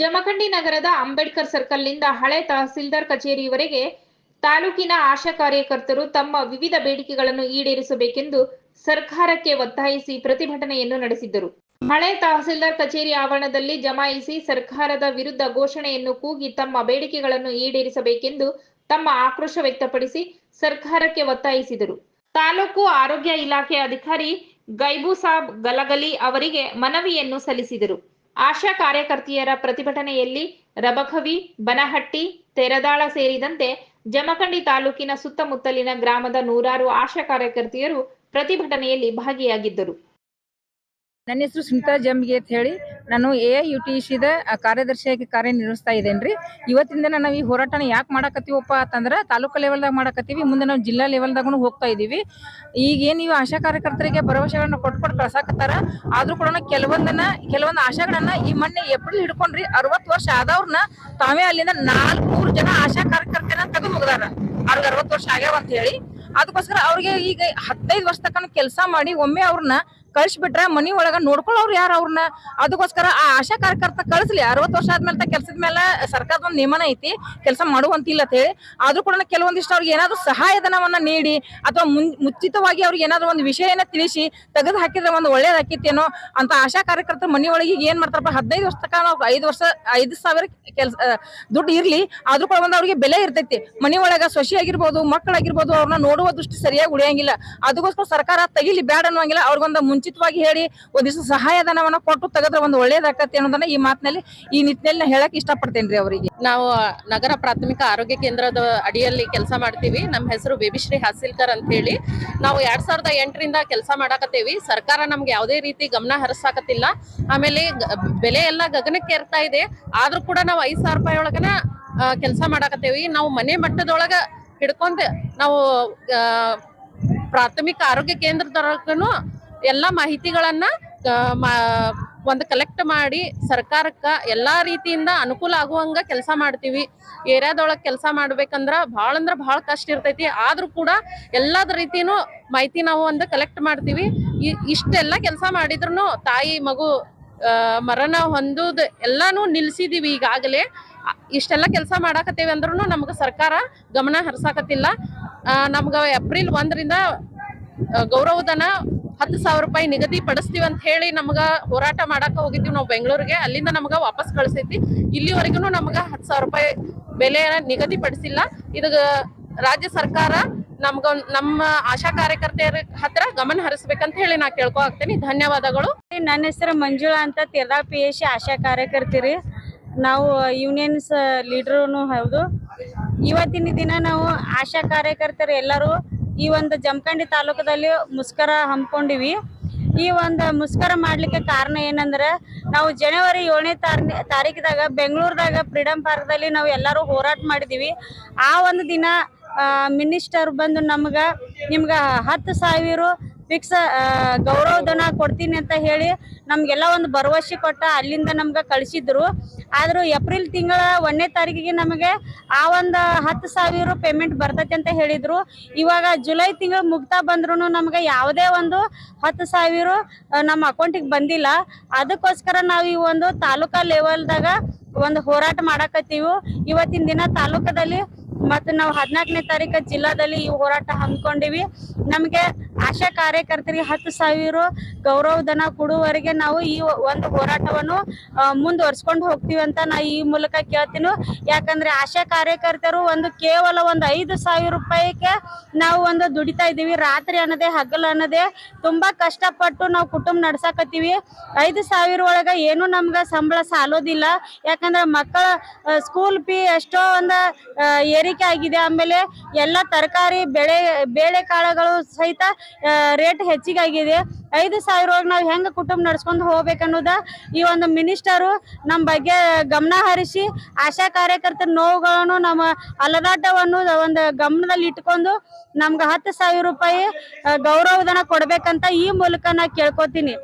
ಜಮಖಂಡಿ ನಗರದ ಅಂಬೇಡ್ಕರ್ ಸರ್ಕಲ್ನಿಂದ ಹಳೆ ತಹಸೀಲ್ದಾರ್ ಕಚೇರಿವರೆಗೆ ತಾಲೂಕಿನ ಆಶಾ ಕಾರ್ಯಕರ್ತರು ತಮ್ಮ ವಿವಿಧ ಬೇಡಿಕೆಗಳನ್ನು ಈಡೇರಿಸಬೇಕೆಂದು ಸರ್ಕಾರಕ್ಕೆ ಒತ್ತಾಯಿಸಿ ಪ್ರತಿಭಟನೆಯನ್ನು ನಡೆಸಿದ್ದರು. ಹಳೆ ತಹಸೀಲ್ದಾರ್ ಕಚೇರಿ ಆವರಣದಲ್ಲಿ ಜಮಾಯಿಸಿ ಸರ್ಕಾರದ ವಿರುದ್ಧ ಘೋಷಣೆಯನ್ನು ಕೂಗಿ ತಮ್ಮ ಬೇಡಿಕೆಗಳನ್ನು ಈಡೇರಿಸಬೇಕೆಂದು ತಮ್ಮ ಆಕ್ರೋಶ ವ್ಯಕ್ತಪಡಿಸಿ ಸರ್ಕಾರಕ್ಕೆ ಒತ್ತಾಯಿಸಿದರು. ತಾಲೂಕು ಆರೋಗ್ಯ ಇಲಾಖೆ ಅಧಿಕಾರಿ ಗೈಬುಸಾಬ್ ಗಲಗಲಿ ಅವರಿಗೆ ಮನವಿಯನ್ನು ಸಲ್ಲಿಸಿದರು. ಆಶಾ ಕಾರ್ಯಕರ್ತೆಯರ ಪ್ರತಿಭಟನೆಯಲ್ಲಿ ರಬಕವಿ, ಬನಹಟ್ಟಿ, ತೆರದಾಳ ಸೇರಿದಂತೆ ಜಮಖಂಡಿ ತಾಲೂಕಿನ ಸುತ್ತಮುತ್ತಲಿನ ಗ್ರಾಮದ ನೂರಾರು ಆಶಾ ಕಾರ್ಯಕರ್ತೆಯರು ಪ್ರತಿಭಟನೆಯಲ್ಲಿ ಭಾಗಿಯಾಗಿದ್ದರು. ನನ್ನ ಹೆಸರು ಸುನಿತಾ ಜಂಬಿಗೆ ಅಂತ ಹೇಳಿ ನಾನು ಎ ಐ ಯು ಟಿ ಸಿದ ಕಾರ್ಯದರ್ಶಿಯಾಗಿ ಕಾರ್ಯನಿರ್ವಹಿಸ್ತಾ ಇದ್ದೇನೆ ರೀ ಇವತ್ತಿಂದ ನಾವು ಈ ಹೋರಾಟನ ಯಾಕೆ ಮಾಡಕತ್ತೀವಪ್ಪ ಅಂತಂದ್ರೆ ತಾಲೂಕು ಲೆವೆಲ್ದಾಗ ಮಾಡಕತ್ತೀವಿ, ಮುಂದೆ ನಾವು ಜಿಲ್ಲಾ ಲೆವೆಲ್ದಾಗೂ ಹೋಗ್ತಾ ಇದ್ದೀವಿ. ಈಗ ಏನು ನೀವು ಆಶಾ ಕಾರ್ಯಕರ್ತರಿಗೆ ಭರವಸೆಗಳನ್ನ ಕೊಟ್ಕೊಟ್ಟು ಕಳ್ಸಾಕತ್ತಾರ, ಆದರೂ ಕೂಡ ಕೆಲವೊಂದನ್ನ, ಕೆಲವೊಂದು ಆಶಾಗಳನ್ನ ಈ ಮೊನ್ನೆ ಏಪ್ರಿಲ್ ಹಿಡ್ಕೊಂಡ್ರಿ ಅರವತ್ತು ವರ್ಷ ಆದವ್ರನ್ನ ತಾವೇ ಅಲ್ಲಿಂದ ನಾಲ್ಕೂರು ಜನ ಆಶಾ ಕಾರ್ಯಕರ್ತರನ್ನ ತೆಗೆದು ಮುಗ್ದಾರ ಅವ್ರಿಗೆ ಅರವತ್ತು ವರ್ಷ ಆಗ್ಯಾವ ಅಂತ ಹೇಳಿ. ಅದಕ್ಕೋಸ್ಕರ ಅವ್ರಿಗೆ ಈಗ ಹದಿನೈದು ವರ್ಷ ತಕ್ಕ ಕೆಲಸ ಮಾಡಿ ಒಮ್ಮೆ ಅವ್ರನ್ನ ಕಳ್ಸಿಬಿಟ್ರ ಮನಿ ಒಳಗ ನೋಡ್ಕೊಳ್ಳೋರು ಯಾರು ಅವ್ರನ್ನ? ಅದಕ್ಕೋಸ್ಕರ ಆ ಆಶಾ ಕಾರ್ಯಕರ್ತ ಕಳಿಸ್ಲಿ. ಅರವತ್ತು ವರ್ಷ ಆದ್ಮೇಲೆ ಕೆಲಸದ ಮೇಲೆ ಸರ್ಕಾರದ ಒಂದು ನಿಯಮನ ಐತಿ, ಕೆಲಸ ಮಾಡುವಂತಿಲ್ಲ ಅಂತ ಹೇಳಿ. ಆದ್ರೂ ಕೂಡ ಕೆಲವೊಂದಿಷ್ಟು ಅವ್ರಿಗೆ ಏನಾದ್ರು ಸಹಾಯಧನವನ್ನ ನೀಡಿ ಅಥವಾ ಮುನ್- ಮುಚಿತವಾಗಿ ಅವ್ರಿಗೆ ಏನಾದ್ರು ಒಂದು ವಿಷಯನ ತಿಳಿಸಿ ತೆಗೆದು ಹಾಕಿದ್ರೆ ಒಂದು ಒಳ್ಳೇದಾಕಿತ್ತೇನೋ ಅಂತ ಆಶಾ ಕಾರ್ಯಕರ್ತರ ಮನಿ ಒಳಗೆ ಏನ್ ಮಾಡ್ತಾರಪ್ಪ? ಹದಿನೈದು ವರ್ಷ ತನಕ ನಾವು ಐದು ವರ್ಷ, ಐದು ಸಾವಿರ ಕೆಲಸ ದುಡ್ಡು ಇರ್ಲಿ. ಆದ್ರೂ ಕೂಡ ಒಂದು ಅವ್ರಿಗೆ ಬೆಲೆ ಇರ್ತೈತಿ. ಮನಿ ಒಳಗ ಸೊಸಿ ಆಗಿರ್ಬೋದು ಮಕ್ಕಳಾಗಿರ್ಬೋದು ಅವ್ರನ್ನ ನೋಡುವ ದೃಷ್ಟಿ ಸರಿಯಾಗಿ ಉಳಿಯಂಗಿಲ್ಲ. ಅದಕ್ಕೋಸ್ಕರ ಸರ್ಕಾರ ತೆಗಿಲಿ ಬ್ಯಾಡ್ ಅನ್ನುವಂಗಿಲ್ಲ. ಅವ್ರಿಗೊಂದು ಮುಂಚಿತವಾಗಿ ಹೇಳಿ ಒಂದಿಷ್ಟು ಸಹಾಯಧನವನ್ನು ಕೊಟ್ಟು ತೆಗೆದ್ರೆ ಒಂದು ಒಳ್ಳೇದಾಗತ್ತೆ ಅನ್ನೋದನ್ನ ಈ ಮಾತಿನಲ್ಲಿ, ಈ ನಿಟ್ಟಿನಲ್ಲಿ ನಾ ಹೇಳಕ್ ಇಷ್ಟಪಡ್ತೇನ್ರಿ ಅವರಿಗೆ. ನಾವು ನಗರ ಪ್ರಾಥಮಿಕ ಆರೋಗ್ಯ ಕೇಂದ್ರದ ಅಡಿಯಲ್ಲಿ ಕೆಲಸ ಮಾಡ್ತೀವಿ. ನಮ್ಮ ಹೆಸರು ಬೇಬಿಶ್ರೀ ಹಾಸಿಲ್ಕರ್ ಅಂತ ಹೇಳಿ ನಾವು ಎರಡ್ ಸಾವಿರದ ಎಂಟರಿಂದ ಕೆಲಸ ಮಾಡಾಕತ್ತೇವಿ. ಸರ್ಕಾರ ನಮ್ಗೆ ಯಾವುದೇ ರೀತಿ ಗಮನ ಹರಿಸಾಕತ್ತಿಲ್ಲ. ಆಮೇಲೆ ಬೆಲೆ ಎಲ್ಲ ಗಗನಕ್ಕೆ ಏರ್ತಾ ಇದೆ. ಆದ್ರೂ ಕೂಡ ನಾವು ಐದ್ ಸಾವಿರ ರೂಪಾಯಿ ಒಳಗನ ಕೆಲಸ ಮಾಡಾಕತ್ತೇವಿ. ನಾವು ಮನೆ ಮಟ್ಟದೊಳಗ ಹಿಡ್ಕೊಂಡ್ ನಾವು ಪ್ರಾಥಮಿಕ ಆರೋಗ್ಯ ಕೇಂದ್ರದೊಳಗನು ಎಲ್ಲಾ ಮಾಹಿತಿಗಳನ್ನ ಒಂದು ಕಲೆಕ್ಟ್ ಮಾಡಿ ಸರ್ಕಾರಕ್ಕ ಎಲ್ಲಾ ರೀತಿಯಿಂದ ಅನುಕೂಲ ಆಗುವಂಗ ಕೆಲಸ ಮಾಡ್ತೀವಿ. ಏರಿಯಾದೊಳಗೆ ಕೆಲಸ ಮಾಡ್ಬೇಕಂದ್ರ ಭಾಳ ಅಂದ್ರ ಭಾಳ ಕಷ್ಟ ಇರ್ತೈತಿ. ಆದ್ರೂ ಕೂಡ ಎಲ್ಲಾದ ರೀತಿನೂ ಮಾಹಿತಿ ನಾವು ಒಂದು ಕಲೆಕ್ಟ್ ಮಾಡ್ತೀವಿ. ಇಷ್ಟೆಲ್ಲ ಕೆಲಸ ಮಾಡಿದ್ರು ತಾಯಿ, ಮಗು ಮರಣ ಹೊಂದುದ ಎಲ್ಲಾನು ನಿಲ್ಸಿದೀವಿ ಈಗಾಗಲೇ. ಇಷ್ಟೆಲ್ಲ ಕೆಲಸ ಮಾಡಾಕತ್ತೇವೆ ಅಂದ್ರೂ ನಮ್ಗ ಸರ್ಕಾರ ಗಮನ ಹರ್ಸಾಕತ್ತಿಲ್ಲ. ನಮ್ಗೆ ಏಪ್ರಿಲ್ ಒಂದರಿಂದ ಗೌರವಧನ ಹತ್ತು ಸಾವಿರ ರೂಪಾಯಿ ನಿಗದಿ ಪಡಿಸ್ತೀವಿ ಅಂತ ಹೇಳಿ ನಮಗ ಹೋರಾಟ ಮಾಡಾಕ ಹೋಗಿದ್ದೀವಿ ನಾವು ಬೆಂಗಳೂರಿಗೆ. ಅಲ್ಲಿಂದ ನಮಗ ವಾಪಸ್ ಕಳ್ಸೈತಿ. ಇಲ್ಲಿವರೆಗೂ ನಮಗ ಹತ್ತು ಸಾವಿರ ರೂಪಾಯಿ ಬೆಲೆ ನಿಗದಿ ಪಡಿಸಿಲ್ಲ. ಇದು ರಾಜ್ಯ ಸರ್ಕಾರ ನಮ್ಗ ನಮ್ಮ ಆಶಾ ಕಾರ್ಯಕರ್ತೆಯರ ಹತ್ರ ಗಮನ ಹರಿಸ್ಬೇಕಂತ ಹೇಳಿ ನಾ ಕೇಳ್ಕೊ ಆಗ್ತೇನೆ. ಧನ್ಯವಾದಗಳು. ನನ್ನ ಹೆಸರು ಮಂಜುಳಾ ಅಂತ ತಿರ್ದಾಳ್ ಪಿ ಎಸ್ ಆಶಾ ಕಾರ್ಯಕರ್ತಿರಿ ನಾವು ಯೂನಿಯನ್ಸ್ ಲೀಡರ್ನು ಹೌದು. ಇವತ್ತಿನ ದಿನ ನಾವು ಆಶಾ ಕಾರ್ಯಕರ್ತರು ಎಲ್ಲರೂ ಈ ಒಂದು ಜಮಖಂಡಿ ತಾಲೂಕದಲ್ಲಿ ಮುಷ್ಕರ ಹಮ್ಮಿಕೊಂಡಿವಿ. ಈ ಒಂದು ಮುಷ್ಕರ ಮಾಡ್ಲಿಕ್ಕೆ ಕಾರಣ ಏನಂದ್ರೆ, ನಾವು ಜನವರಿ ಏಳನೇ ತಾರೀ ತಾರೀಕಿದಾಗ ಬೆಂಗಳೂರದಾಗ ಫ್ರೀಡಮ್ ಪಾರ್ಕ್ದಲ್ಲಿ ನಾವು ಎಲ್ಲರೂ ಹೋರಾಟ ಮಾಡಿದೀವಿ. ಆ ಒಂದು ದಿನ ಮಿನಿಸ್ಟರ್ ಬಂದು ನಮ್ಗೆ, ನಿಮ್ಗೆ ಹತ್ತು ಸಾವಿರ ಫಿಕ್ಸ್ ಗೌರವಧನ ಕೊಡ್ತೀನಿ ಅಂತ ಹೇಳಿ ನಮ್ಗೆಲ್ಲ ಒಂದು ಭರವಸೆ ಕೊಟ್ಟ ಅಲ್ಲಿಂದ ನಮ್ಗೆ ಕಳಿಸಿದ್ರು. ಆದ್ರೂ ಏಪ್ರಿಲ್ ತಿಂಗಳ ಒಂದನೇ ತಾರೀಕಿಗೆ ನಮಗೆ ಆ ಒಂದು ಹತ್ತು ಸಾವಿರ ಪೇಮೆಂಟ್ ಬರ್ತೈತೆ ಅಂತ ಹೇಳಿದ್ರು. ಇವಾಗ ಜುಲೈ ತಿಂಗಳು ಮುಗ್ತಾ ಬಂದ್ರು ನಮ್ಗೆ ಯಾವುದೇ ಒಂದು ಹತ್ತು ಸಾವಿರ ನಮ್ಮ ಅಕೌಂಟಿಗೆ ಬಂದಿಲ್ಲ. ಅದಕ್ಕೋಸ್ಕರ ನಾವು ಈ ಒಂದು ತಾಲೂಕಾ ಲೆವೆಲ್ದಾಗ ಒಂದು ಹೋರಾಟ ಮಾಡಾಕತ್ತೀವಿ. ಇವತ್ತಿನ ದಿನ ತಾಲೂಕದಲ್ಲಿ ಮತ್ತು ನಾವು ಹದಿನಾಲ್ಕನೇ ತಾರೀಕು ಜಿಲ್ಲಾದಲ್ಲಿ ಈ ಹೋರಾಟ ಹಮ್ಮಿಕೊಂಡಿವಿ. ನಮಗೆ ಆಶಾ ಕಾರ್ಯಕರ್ತರಿಗೆ ಹತ್ತು ಸಾವಿರ ಗೌರವಧನ ಕೊಡುವವರೆಗೆ ನಾವು ಈ ಒಂದು ಹೋರಾಟವನ್ನು ಮುಂದುವರ್ಸ್ಕೊಂಡು ಹೋಗ್ತೀವಿ ಅಂತ ನಾ ಈ ಮೂಲಕ ಕೇಳ್ತೀನಿ. ಯಾಕಂದ್ರೆ ಆಶಾ ಕಾರ್ಯಕರ್ತರು ಒಂದು ಕೇವಲ ಒಂದು ಐದು ಸಾವಿರ ರೂಪಾಯಿಗೆ ನಾವು ಒಂದು ದುಡಿತಾ ಇದ್ದೀವಿ. ರಾತ್ರಿ ಅನ್ನೋದೇ, ಹಗಲು ಅನ್ನೋದೇ ತುಂಬಾ ಕಷ್ಟಪಟ್ಟು ನಾವು ಕುಟುಂಬ ನಡ್ಸಾಕತ್ತೀವಿ. ಐದು ಸಾವಿರ ಒಳಗ ಏನು ನಮ್ಗೆ ಸಂಬಳ ಸಾಲೋದಿಲ್ಲ. ಯಾಕಂದ್ರೆ ಮಕ್ಕಳ ಸ್ಕೂಲ್ ಫೀ ಎಷ್ಟೋ ಒಂದು ಏರಿಕೆ ಆಗಿದೆ. ಆಮೇಲೆ ಎಲ್ಲ ತರಕಾರಿ, ಬೆಳೆ ಬೇಳೆ ಕಾಳುಗಳು ಸಹಿತ ರೇಟ್ ಹೆಚ್ಚಿಗೆ ಆಗಿದೆ ಐದು ಸಾವಿರ ಒಳಗೆ ನಾವು ಹೆಂಗೆ ಕುಟುಂಬ ನಡ್ಸ್ಕೊಂಡು ಹೋಗ್ಬೇಕನ್ನೋದ ಈ ಒಂದು ಮಿನಿಸ್ಟರು ನಮ್ಮ ಬಗ್ಗೆ ಗಮನ ಹರಿಸಿ, ಆಶಾ ಕಾರ್ಯಕರ್ತರ ನೋವುಗಳನ್ನು ನಮ್ಮ ಅಲದಾಟವನ್ನು ಒಂದು ಗಮನದಲ್ಲಿ ಇಟ್ಕೊಂಡು ನಮ್ಗೆ ಹತ್ತು ಸಾವಿರ ರೂಪಾಯಿ ಗೌರವಧನ ಕೊಡ್ಬೇಕಂತ ಈ ಮೂಲಕ ನಾ ಕೇಳ್ಕೊತೀನಿ.